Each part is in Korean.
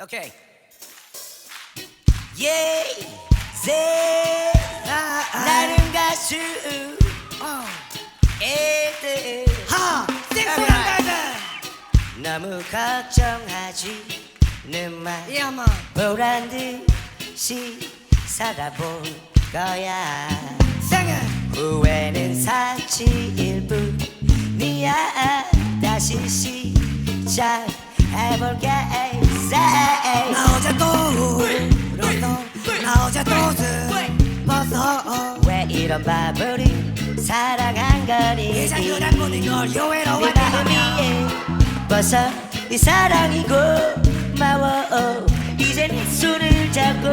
Okay. 예, 제 나는 가수. 애들. 하! 땡소란가들 너무 걱정하지는 마 야마. 보란 듯이 살아볼 거야. 후회는 사치일 뿐이야 다시 시작 해볼게 say 나 어제 또 울었어 나 어제 또 슬펐어 왜? 이런 바보를 사랑한 거니? 이제 그날 보는 걸네 요외로웠다. 마음이 예뻐서 이 사랑이 고마워. 네내 손을 잡고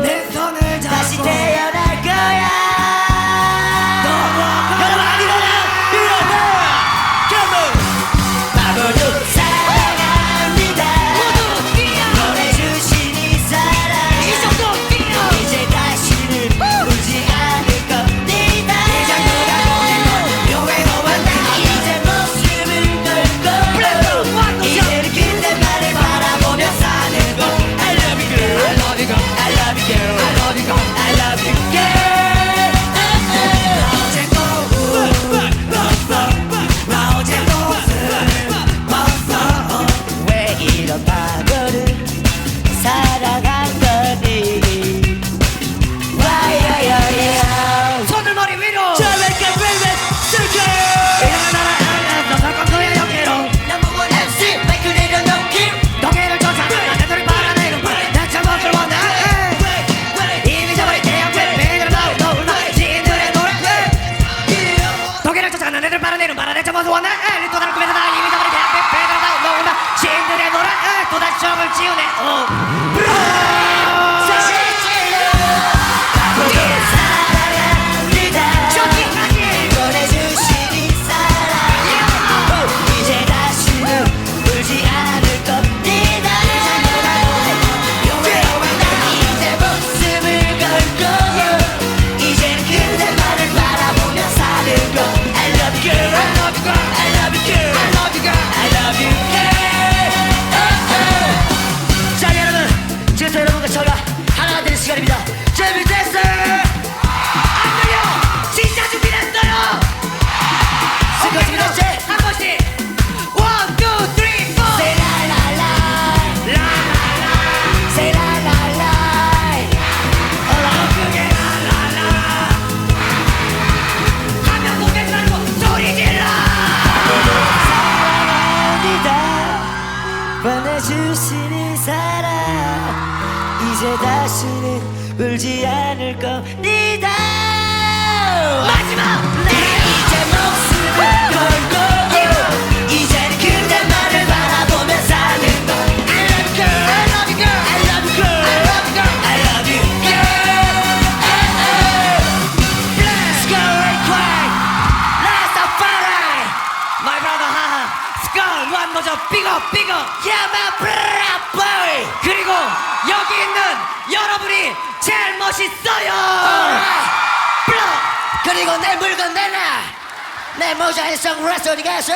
내 제목을 원해 또 다른 꿈에서 나 이미 저버린 나우 너울 나 지인들의 노래 또다시 점을 지우네 어. 하나 되는 시간 이제 다시는 울지 않을 겁니다 마지막 내 이제 목숨을 걸고 oh, oh. Big up big up Yeah my brother 멋있어요. 그리고 내 물건 내놔! 내 모자에 선글라스 어디 갔어?